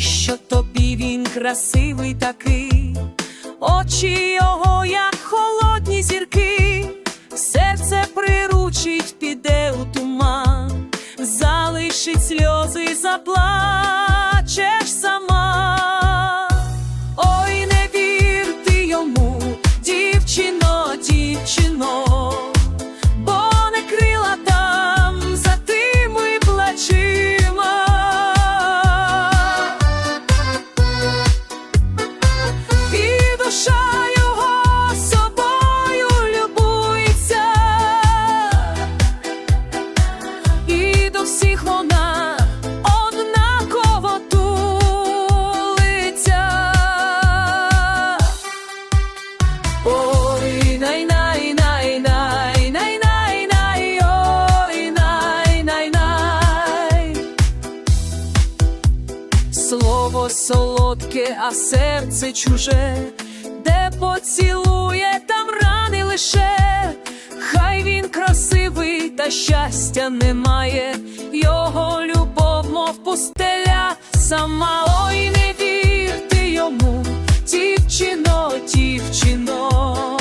Навіщо тобі він красивий такий? Очі його, як холодні зірки, серце приручить, піде у туман, залишить сльози, заплачеш до всіх вона однаково тулиться. Ой, най най най най най най най ой, най най най Слово солодке, а серце чуже, де поцілує, там рани лише, щастя немає, його любов, мов пустеля, сама. Ой, не вірте йому, дівчино, дівчино,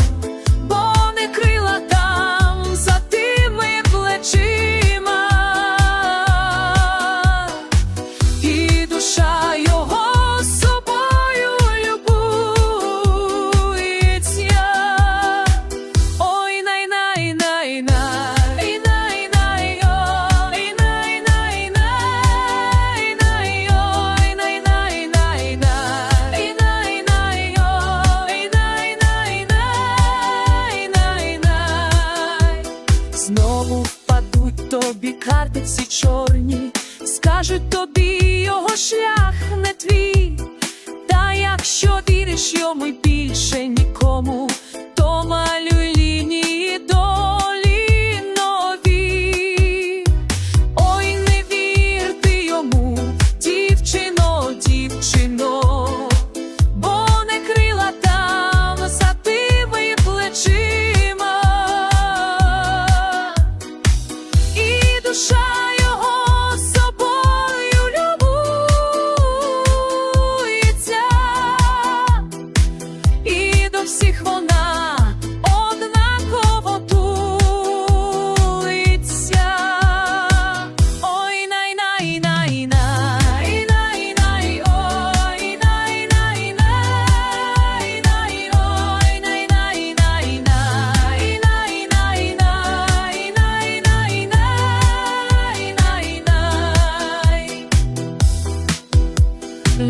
впадуть карти всі чорні, скажуть тобі його шлях не твій. Та якщо віриш йому й більше нікому,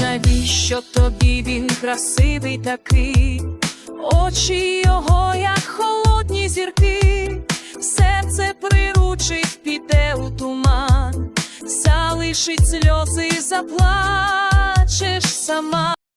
Навіщо тобі він красивий такий? Очі його, як холодні зірки, серце приручить, піде у туман, залишить сльози, заплачеш сама.